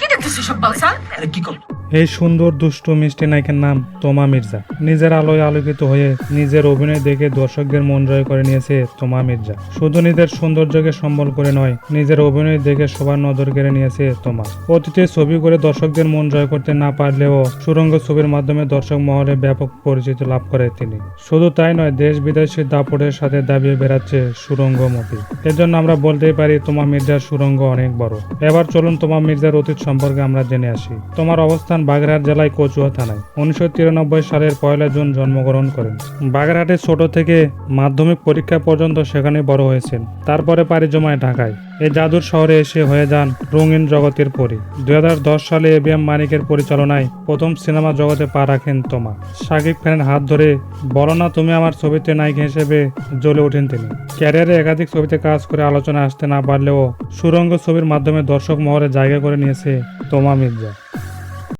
কি দেখতেছিস সব বালসা আরে কি করতো এই সুন্দর দুষ্টু মিষ্টি নায়কের নাম তোমা মির্জা। নিজের আলোয় আলোকিত হয়ে নিজের অভিনয় দেখে দর্শকদের মন জয় করে নিয়েছে তোমা মির্জা। শুধু নিজের সৌন্দর্যকে সম্বল করে নয়, নিজের অভিনয় দেখে সবার নজর কেড়ে নিয়েছে তোমা। অতীতে ছবি করে দর্শকদের মন জয় করতে না পারলেও সুরঙ্গ ছবির মাধ্যমে দর্শক মহলে ব্যাপক পরিচিতি লাভ করে তিনি। শুধু তাই নয়, দেশ বিদেশি দাপটের সাথে দাবিয়ে বেড়াচ্ছে সুরঙ্গ মুভি এজন্য আমরা বলতেই পারি, তোমা মির্জার সুরঙ্গ অনেক বড়। এবার চলুন তোমা মির্জার অতীত সম্পর্কে আমরা জেনে আসি। তোমার অবস্থান বাগেরহাট জেলায় কচুয়া থানায়। উনিশশো তিরানব্বই সালের পয়লা জুন জন্মগ্রহণ করেন। বাগেরহাটে ছোট থেকে মাধ্যমিক পরীক্ষা পর্যন্ত সেখানে বড় হয়েছেন। তারপরে পাড়ি জমায় ঢাকায়। এই জাদুর শহরে এসে হয়ে যান রঙিন জগতের পরি। দুই সালে এবিএম মানিকের পরিচালনায় প্রথম সিনেমা জগতে পা রাখেন তোমা। শাকিব খানের হাত ধরে, বলো না তুমি আমার ছবিতে নায়িকা হিসেবে জ্বলে ওঠেন তিনি। ক্যারিয়ারে একাধিক ছবিতে কাজ করে আলোচনা আসতে না পারলেও সুরঙ্গ ছবির মাধ্যমে দর্শক মহলে জায়গা করে নিয়েছে তোমা মির্জা।